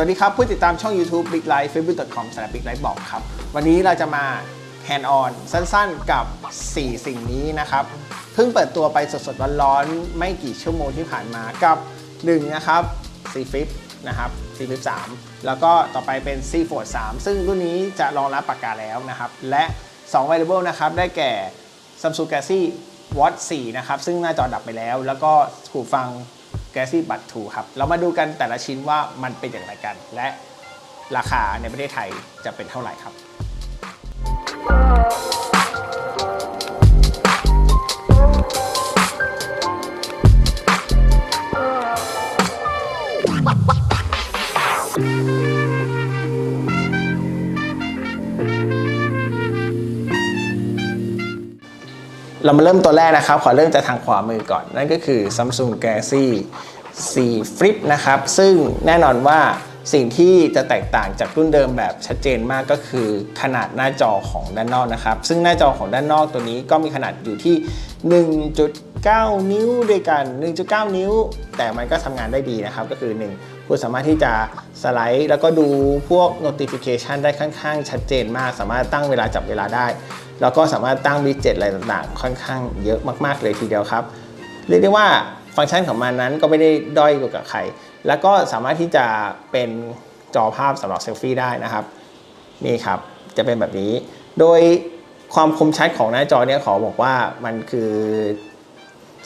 วัสดีครับ ผู้ติดตามช่อง YouTube Big Life facebook.com s l a s h big life บอกครับ วันนี้เราจะมา hand on สั้นๆกับ 4 สิ่งนี้นะครับ เพิ่งเปิดตัวไปสดๆร้อนๆไม่กี่ชั่วโมงที่ผ่านมากับ 1 นะครับ C Flip นะครับ C Flip 3 แล้วก็ต่อไปเป็น C Fold 3 ซึ่งรุ่นนี้จะรองรับปากกาแล้วนะครับ และ 2 variable นะครับ ได้แก่ Samsung Galaxy Watch 4 นะครับ ซึ่งหน้าจอดับไปแล้ว แล้วก็หูฟัง Galaxy Buds 2ครับ เรามาดูกันแต่ละชิ้นว่ามันเป็นอย่างไรกัน และราคาในประเทศไทยจะเป็นเท่าไหร่ครับ เรามาเริ่มตัวแรกนะครับ ขอเริ่มจากทางขวามือก่อน นั่นก็คือ Samsung Galaxy C Flip นะครับ ซึ่งแน่นอนว่าสิ่งที่จะแตกต่างจากรุ่นเดิมแบบชัดเจนมากก็คือขนาดหน้าจอของด้านนอกนะครับ ซึ่งหน้าจอของด้านนอกตัวนี้ก็มีขนาดอยู่ที่ 1.9 นิ้วด้วยกัน 1.9 นิ้ว แต่มันก็ทำงานได้ดีนะครับ ก็คือ 1 คุณสามารถที่จะสไลด์ แล้วก็ดูพวก notification ได้ค่อนข้างชัดเจนมาก สามารถตั้งเวลาจับเวลาได้ แล้วก็สามารถตั้งวิดเจ็ตอะไรต่างๆ ค่อนข้างเยอะมากๆเลยทีเดียวครับ เรียกได้ว่าฟังก์ชันของมันนั้นก็ไม่ได้ด้อยกว่าใคร แล้วก็สามารถที่จะเป็นจอภาพสำหรับเซลฟี่ได้นะครับ นี่ครับจะเป็นแบบนี้ โดยความคมชัดของหน้าจอเนี่ยขอบอกว่ามันคือ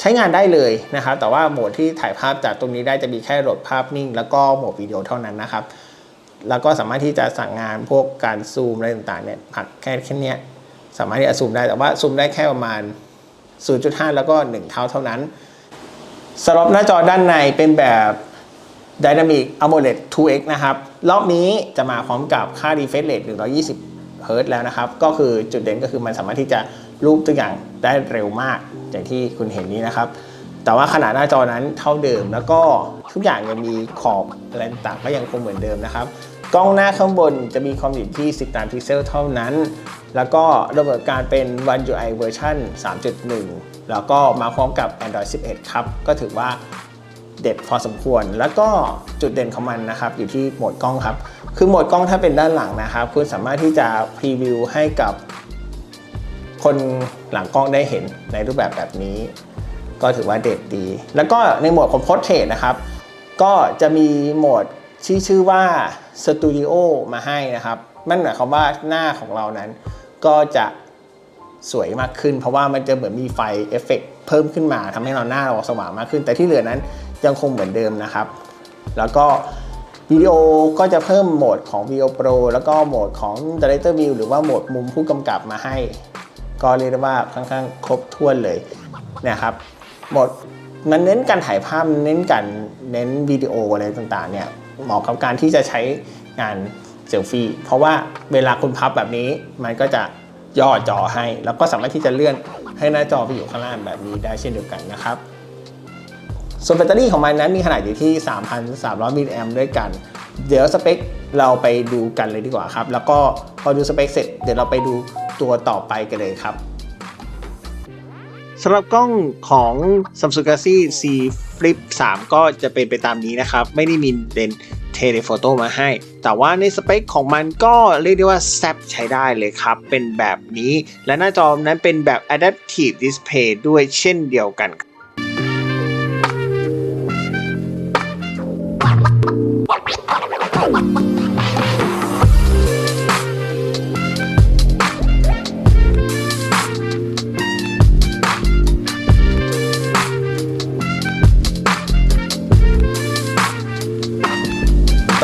ใช้งานได้เลยนะครับ แต่ว่าโหมดที่ถ่ายภาพจากตรงนี้ได้จะมีแค่โหลดภาพนิ่ง แล้วก็โหมดวิดีโอเท่านั้นนะครับ แล้วก็สามารถที่จะสั่งงานพวกการซูมอะไรต่างๆเนี่ยผักแค่แค่นี้สามารถที่จะซูมได้แต่ว่าซูมได้แค่ประมาณ 0.5 แล้วก็ 1 เท่าเท่านั้นสำหรับหน้าจอด้านในเป็นแบบ Dynamic AMOLED 2X นะครับ รอบนี้จะมาพร้อมกับค่า refresh rate 120 Hz แล้วนะครับ ก็คือจุดเด่นก็คือมันสามารถที่จะ รูปตัวอย่างได้เร็วมากอย่างที่คุณเห็นนี้นะครับ แต่ว่าขนาดหน้าจอนั้นเท่าเดิมแล้วก็ทุกอย่างยังมีขอบอะไรต่างก็ยังคงเหมือนเดิมนะครับ กล้องหน้าข้างบนจะมีความถี่ที่ 13 พิกเซลเท่านั้น แล้วก็ระบบการเป็น One UI เวอร์ชัน3.1 แล้วก็มาพร้อมกับ Android 11 ครับ ก็ถือว่าเด็ดพอสมควร แล้วก็จุดเด่นของมันนะครับ อยู่ที่โหมดกล้องครับ คือโหมดกล้องถ้าเป็นด้านหลังนะครับ คุณสามารถที่จะพรีวิวให้กับ คนหลังกล้องได้เห็นในรูปแบบแบบนี้ ก็ถือว่าเด็ดดี แล้วก็ในโหมดของ Portrait นะครับ ก็จะมีโหมดที่ชื่อว่า Studio มาให้นะครับนั่นหมายความว่าหน้าของเรานั้น ก็จะสวยมากขึ้น เพราะว่ามันจะเหมือนมีไฟเอฟเฟกต์เพิ่มขึ้นมาทำให้เราหน้าเราสว่างมากขึ้น แต่ที่เหลือนั้นยังคงเหมือนเดิมนะครับ แล้วก็วิดีโอก็จะเพิ่มโหมดของ Video Pro แล้วก็โหมดของ Director View หรือว่าโหมดมุมผู้กำกับมาให้ ก็เรียกได้ว่าค่อนข้างครบถ้วนเลยนะครับหมดมันเน้นการถ่ายภาพเน้นการเน้นวิดีโออะไรต่างๆเนี่ยเหมาะกับการที่จะใช้งานเซลฟี่เพราะว่าเวลาคุณพับแบบนี้มันก็จะย่อจอให้ แล้วก็สามารถที่จะเลื่อนให้หน้าจอไปอยู่ข้างล่างแบบนี้ได้เช่นเดียวกันนะครับ ส่วนแบตเตอรี่ของมันนั้นมีขนาดอยู่ที่ 3,300มิลลิแอมด้วยกัน เดี๋ยวสเปคเราไปดูกันเลยดีกว่าครับ แล้วก็ พอดูสเปคเสร็จเดี๋ยวเราไปดูตัวต่อไปกันเลยครับสำหรับกล้องของ Samsung Galaxy C Flip 3 ก็จะเป็นไปตามนี้นะครับ ไม่ได้มีเลนเทเลโฟโต้มาให้ แต่ว่าในสเปคของมันก็เรียกได้ว่าแซบใช้ได้เลยครับ เป็นแบบนี้ และหน้าจอนั้นเป็นแบบ Adaptive Display ด้วยเช่นเดียวกัน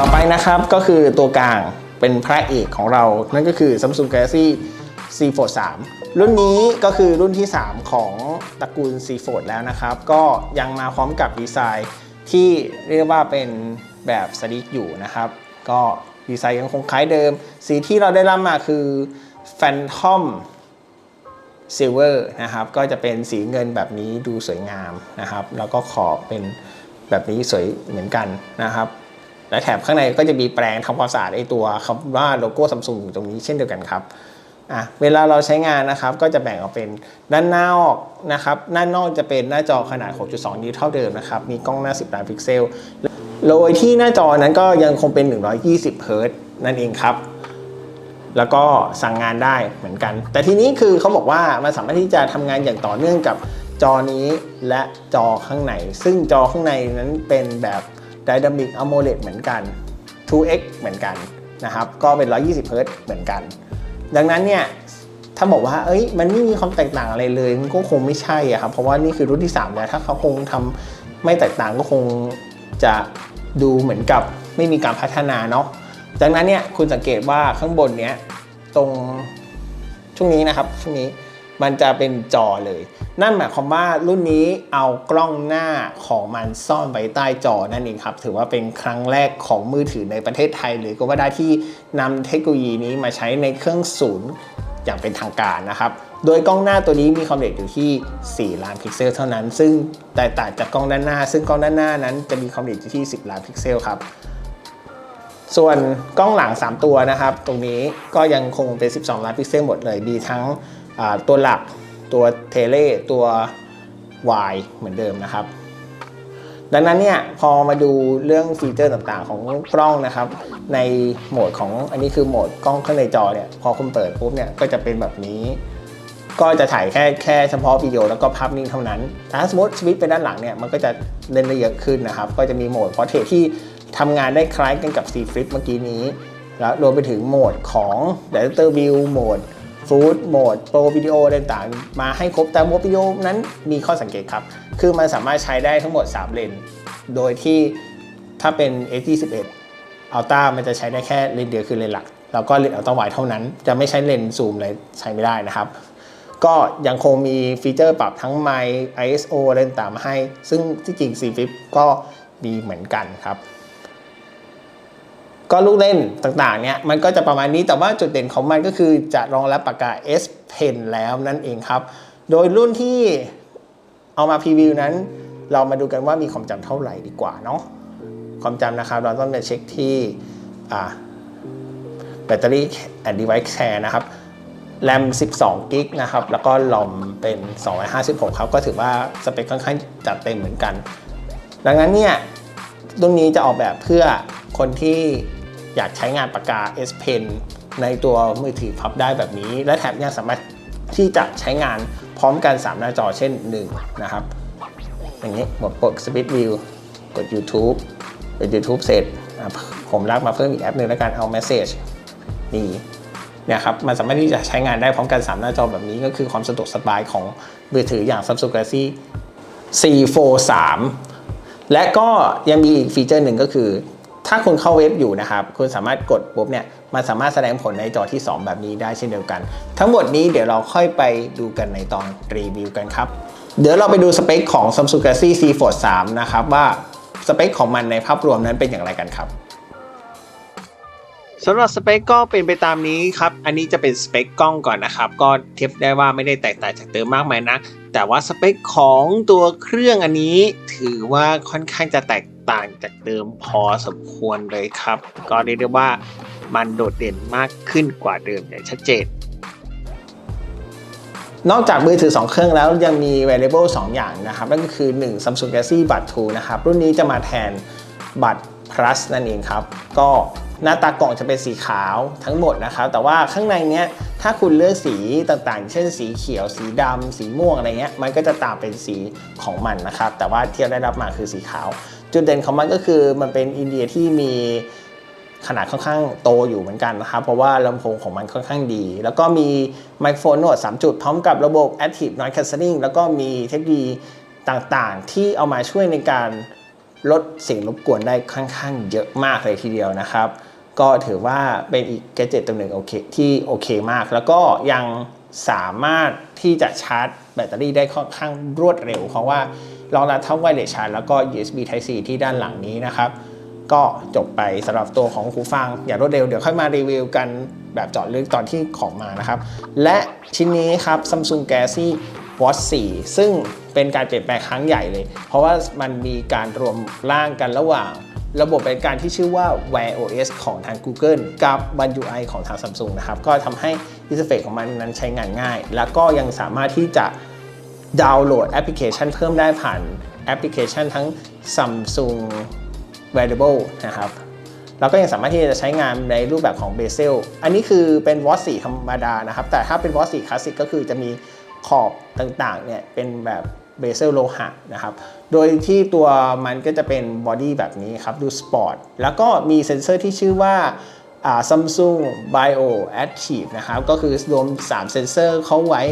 ต่อไปนะครับก็คือตัวกลางเป็นพระเอกของเรา นั่นก็คือ Samsung Galaxy C Fold 3 รุ่นนี้ก็คือรุ่นที่ 3 ของตระกูล C Fold แล้วนะครับ ก็ยังมาพร้อมกับดีไซน์ที่เรียกว่าเป็นแบบสลิกอยู่นะครับ ก็ดีไซน์ยังคงคล้ายเดิม สีที่เราได้รับมาคือ Phantom Silver นะครับ ก็จะเป็นสีเงินแบบนี้ดูสวยงามนะครับ แล้วก็ขอบเป็นแบบนี้สวยเหมือนกันนะครับ และแถบข้างในก็จะมีแปลงทำความสะอาดไอตัวคำว่าโลโก้ซัมซุงอยู่ตรงนี้เช่นเดียวกันครับอะเวลาเราใช้งานนะครับก็จะแบ่งออกเป็นด้านนออกนะครับด้านนอกจะเป็นหน้าจอขนาด 6.2 นิ้วเท่าเดิมนะครับ มีกล้องหน้า 10 ล้านพิกเซลโดยที่หน้าจอนั้นก็ยังคงเป็น 120 เฮิรต์นั่นเองครับ แล้วก็สั่งงานได้เหมือนกัน แต่ทีนี้คือเขาบอกว่ามันสามารถที่จะทำงานอย่างต่อเนื่องกับจอนี้และจอข้างใน ซึ่งจอข้างในนั้นเป็นแบบ Dynamic AMOLED เหมือนกัน 2x เหมือนกันนะครับ ก็เป็น 120เฮิรตซ์เหมือนกัน ดังนั้นเนี่ย ถ้าบอกว่า เอ้ย มันไม่มีความแตกต่างอะไรเลย มันก็คงไม่ใช่อะครับ เพราะว่านี่คือรุ่นที่3แล้ว ถ้าเขาคงทำไม่แตกต่างก็คงจะดูเหมือนกับไม่มีการพัฒนาเนาะ ดังนั้นเนี่ย คุณสังเกตว่าข้างบนเนี้ย ตรงช่วงนี้นะครับ ช่วงนี้ มันจะเป็นจอเลย นั่นหมายความว่ารุ่นนี้เอากล้องหน้าของมันซ่อนไว้ใต้จอนั่นเองครับ ถือว่าเป็นครั้งแรกของมือถือในประเทศไทยเลยก็ว่าได้ที่นำเทคโนโลยีนี้มาใช้ในเครื่องศูนย์อย่างเป็นทางการนะครับ โดยกล้องหน้าตัวนี้มีความละเอียดอยู่ที่ 4 ล้านพิกเซลเท่านั้น ซึ่งแตกต่างจากกล้องด้านหน้า ซึ่งกล้องด้านหน้านั้นจะมีความละเอียดอยู่ที่ 10 ล้านพิกเซลครับส่วนกล้องหลัง 3 ตัวนะครับ ตรงนี้ก็ยังคงเป็น 12 ล้านพิกเซลหมดเลย มีทั้งตัวหลัก ตัวเทเลตัว Y เหมือนเดิมนะครับ ดังนั้นเนี่ยพอมาดูเรื่องฟีเจอร์ต่างๆ ของกล้องนะครับ ในโหมดของอันนี้คือโหมดกล้องข้างในจอเนี่ยพอคุณเปิดปุ๊บเนี่ยก็จะเป็นแบบนี้ก็จะถ่ายแค่แค่เฉพาะวิดีโอแล้วก็ภาพนิ่งเท่านั้น แต่ถ้าสมมติสวิตช์ไปด้านหลังเนี่ยมันก็จะเล่นได้เยอะขึ้นนะครับ ก็จะมีโหมดพอเทรที่ทำงานได้คล้ายกันกับ C Flip เมื่อกี้นี้ แล้วรวมไปถึงโหมดของ Director View โหมด Food โหมด Pro Video ต่างๆ มาให้ครบแต่โหมดวิดีโอนั้นมีข้อสังเกตครับ คือมันสามารถใช้ได้ทั้งหมด 3 เลน โดยที่ถ้าเป็น A21 Ultra มันจะใช้ได้แค่เลนเดียวคือเลนหลัก แล้วก็เลนส์ Ultra Wide เท่านั้น จะไม่ใช้เลนซูมเลยใช้ไม่ได้นะครับ ก็ยังคงมีฟีเจอร์ปรับทั้งไมค์ ISO อะไรต่างๆมาให้ ซึ่งที่จริง C Flip ก็ดีเหมือนกันครับ ก็ลูกเล่นต่างๆเนี่ยมันก็จะประมาณนี้แต่ว่าจุดเด่นของมันก็คือจะรองรับปากกา S Pen แล้วนั่นเองครับ โดยรุ่นที่เอามาพรีวิวนั้น เรามาดูกันว่ามีความจำเท่าไหร่ดีกว่าเนาะความจำนะครับเราต้องไปเช็คที่แบตเตอรี่ and device share นะครับแรม 12 กิกนะครับ แล้วก็ลอมเป็น 256 ครับ ก็ถือว่าสเปคค่อนข้างจัดเต็มเหมือนกัน ดังนั้นเนี่ยรุ่นนี้จะออกแบบเพื่อคนที่ อยากใช้งานปากกา S Pen ในตัวมือถือพับได้แบบนี้ และแถมยังสามารถที่จะใช้งานพร้อมกัน 3 หน้าจอเช่น 1 นะครับ อย่างนี้หมดกด Speed View กด YouTube กด YouTube เสร็จ ผมลากมาเพิ่มอีกแอปหนึ่งแล้วกันเอา Message นี่เนี่ยครับมันสามารถที่จะใช้งานได้พร้อมกัน 3 หน้าจอแบบนี้ก็คือความสะดวกสบายของมือถืออย่าง Samsung Galaxy C43 และก็ยังมีอีกฟีเจอร์หนึ่งก็คือ ถ้าคุณเข้าเว็บอยู่นะครับ คุณสามารถกดปุ๊บเนี่ยมันสามารถแสดงผลในจอที่ 2 แบบนี้ได้เช่นเดียวกัน ทั้งหมดนี้เดี๋ยวเราค่อยไปดูกันในตอนรีวิวกันครับ เดี๋ยวเราไปดูสเปคของ Samsung Galaxy C Fold 3 นะครับว่าสเปคของมันในภาพรวมนั้นเป็นอย่างไรกันครับสำหรับสเปคก็เป็นไปตามนี้ครับ อันนี้จะเป็นสเปคกล้องก่อนนะครับ ก็เทียบได้ว่าไม่ได้แตกต่างจากเดิมมากมายนักแต่ว่าสเปคของตัวเครื่องอันนี้ ถือว่าค่อนข้างจะแตก ต่างจากเดิมพอสมควรเลยครับ ก็เรียกได้ว่ามันโดดเด่นมากขึ้นกว่าเดิมอย่างชัดเจน นอกจากมือถือ 2 เครื่องแล้วยังมี variable 2 อย่างนะครับ นั่นก็คือ 1 Samsung Galaxy Buds 2 นะครับ รุ่นนี้จะมาแทนบัตร plus นั่นเองครับ ก็หน้าตากล่องจะเป็นสีขาวทั้งหมดนะครับ แต่ว่าข้างในเนี้ยถ้าคุณเลือกสีต่างๆ เช่นสีเขียว สีดำ สีม่วงอะไรเงี้ย มันก็จะตามเป็นสีของมันนะครับ แต่ว่าที่เราได้รับมาคือสีขาว จุดเด่นของมันก็คือมันเป็นอินเดียที่มีขนาดค่อนข้างโตอยู่เหมือนกันนะครับ เพราะว่าลำโพงของมันค่อนข้างดี แล้วก็มีไมโครโฟนโน้ต3จุดพร้อมกับระบบ Active Noise Cancelling แล้วก็มีเทคโนโลยีต่างๆ ที่เอามาช่วยในการลดเสียงรบกวนได้ค่อนข้างเยอะมากเลยทีเดียวนะครับ ก็ถือว่าเป็นอีกแกจิตตัวหนึ่งโอเคที่โอเคมาก แล้วก็ยังสามารถที่จะชาร์จแบตเตอรี่ได้ค่อนข้างรวดเร็ว เพราะว่า รองรับทั้งไวเลสชาร์จแล้วก็ USB Type C ที่ด้านหลังนี้นะครับก็จบไปสำหรับตัวของหูฟัง อย่างรวดเร็วเดี๋ยวค่อยมารีวิวกันแบบเจาะลึกตอนที่ของมานะครับ และชิ้นนี้ครับ Samsung Galaxy Watch 4 ซึ่งเป็นการเปลี่ยนแปลงครั้งใหญ่เลย เพราะว่ามันมีการรวมร่างกันระหว่าง ระบบเป็นการที่ชื่อว่า Wear OS ของทาง Google กับ One UI ของทาง Samsung นะครับ ก็ทำให้อินเทอร์เฟซของมันนั้นใช้งานง่าย แล้วก็ยังสามารถที่จะ ดาวน์โหลดแอปพลิเคชันเพิ่มได้ผ่านแอปพลิเคชันทั้ง Samsung variable นะครับแล้วก็ยังสามารถที่จะใช้งานในรูปแบบของเบเซลอันนี้คือเป็นวอ s 4ธรรมดานะครับ แต่ถ้าเป็นวอ s 4คลาสสิกก็คือจะมีขอบต่างๆเนี่ยเป็นแบบเบเซลโลหะนะครับ โดยที่ตัวมันก็จะเป็นบอดี้แบบนี้ครับ ดูสปอร์ต แล้วก็มีเซ็นเซอร์ที่ชื่อว่า อ่า Samsung Bio Active นะครับ ก็คือรวม 3 เซ็นเซอร์เข้าไว้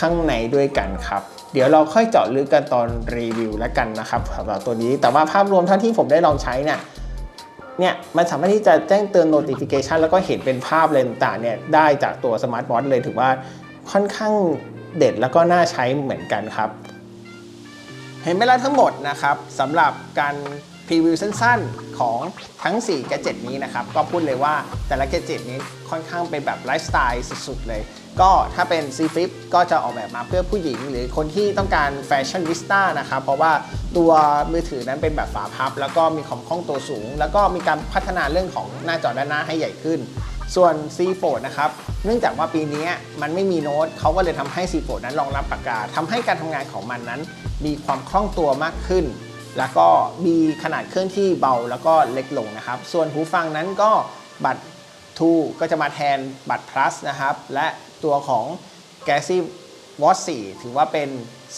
ข้างในด้วยกันครับ เดี๋ยวเราค่อยเจาะลึกกันตอนรีวิวแล้วกันนะครับสำหรับตัวนี้ แต่ว่าภาพรวมเท่าที่ผมได้ลองใช้เนี่ยเนี่ยมันสามารถที่จะแจ้งเตือน notification แล้วก็เห็นเป็นภาพอะไรต่างเนี่ยได้จากตัวสมาร์ทวอทเลยถือว่าค่อนข้างเด็ดแล้วก็น่าใช้เหมือนกันครับ เห็นไปแล้วทั้งหมดนะครับสำหรับการ พรีวิวสั้นๆ ของทั้ง 4 แกจ e t นี้นะครับ ก็พูดเลยว่าแต่ละแกจ e t นี้ค่อนข้างเป็นแบบไลฟ์สไตล์สุดๆ เลย ก็ถ้าเป็น C Flip ก็จะออกแบบมาเพื่อผู้หญิง หรือคนที่ต้องการแฟชั่นวิสต้านะครับ เพราะว่าตัวมือถือนั้นเป็นแบบฝาพับ แล้วก็มีความคล่องตัวสูง แล้วก็มีการพัฒนาเรื่องของหน้าจอด้านหน้าให้ใหญ่ขึ้นส่วน C Fold นะครับ เนื่องจากว่าปีนี้มันไม่มีโน้ตเขาก็เลยทำให้ C Fold นั้นรองรับปากกาทำให้การทำงานของมันนั้น มีความคล่องตัวมากขึ้น แล้วก็มีขนาดเครื่องที่เบาแล้วก็เล็กลงนะครับ ส่วนหูฟังนั้นก็บัตร 2 ก็จะมาแทนบัตร plus นะครับ และตัวของ Galaxy Watch 4 ถือว่าเป็น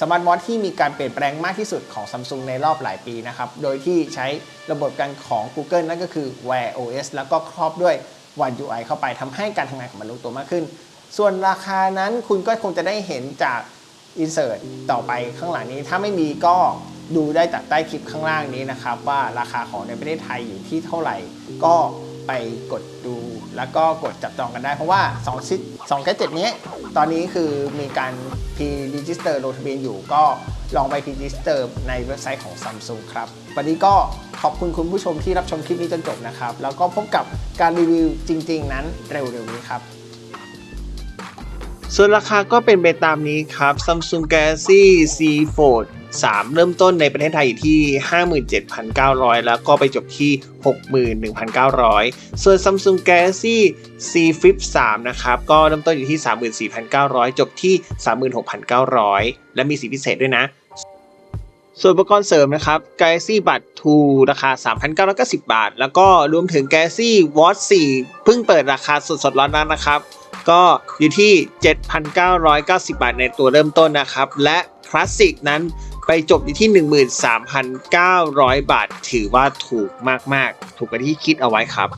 สมาร์ทวอทที่มีการเปลี่ยนแปลงมากที่สุดของ Samsung ในรอบหลายปีนะครับ โดยที่ใช้ระบบการของ Google นั่นก็คือ Wear OS แล้วก็ครอบด้วย One UI เข้าไปทำให้การทำงานของมันลงตัวมากขึ้น ส่วนราคานั้นคุณก็คงจะได้เห็นจากอินเสิร์ตต่อไปข้างหลังนี้ ถ้าไม่มีก็ ดูได้จากใต้คลิปข้างล่างนี้นะครับ ว่าราคาของในประเทศไทยอยู่ที่เท่าไหร่ ก็ไปกดดูแล้วก็กดจับจองกันได้ เพราะว่า2ชิด2แกจ e t นี้ ตอนนี้คือมีการพีรีจิสเตอร์ลงทะเบียนอยู่ก็ลองไปพีรีจิสเตอร์ในเว็บไซต์ของ Samsung ครับ วันนี้ก็ขอบคุณคุณผู้ชมที่รับชมคลิปนี้จนจบนะครับ แล้วก็พบกับการรีวิวจริง ๆ นั้นเร็วๆนี้ครับ ส่วนราคาก็เป็นไปตามนี้ครับ Samsung Galaxy Z Fold 3 เริ่มต้นในประเทศไทยอยู่ที่ 57,900 แล้วก็ไปจบที่ 61,900 ส่วน Samsung Galaxy Z Flip 3 นะครับ ก็เริ่มต้นอยู่ที่ 34,900 จบที่ 36,900 และมีสีพิเศษด้วยนะ ส่วนอุปกรณ์เสริมนะครับ Galaxy Buds 2 ราคา 3,990 บาท แล้วก็รวมถึง Galaxy Watch 4 เพิ่งเปิดราคาสดๆร้อนๆนะครับ ก็อยู่ที่ 7,990 บาทในตัวเริ่มต้นนะครับ และคลาสสิกนั้นไปจบอยู่ที่ 13,900 บาท ถือว่าถูกมาก ๆ ถูกกว่าที่คิดเอาไว้ครับ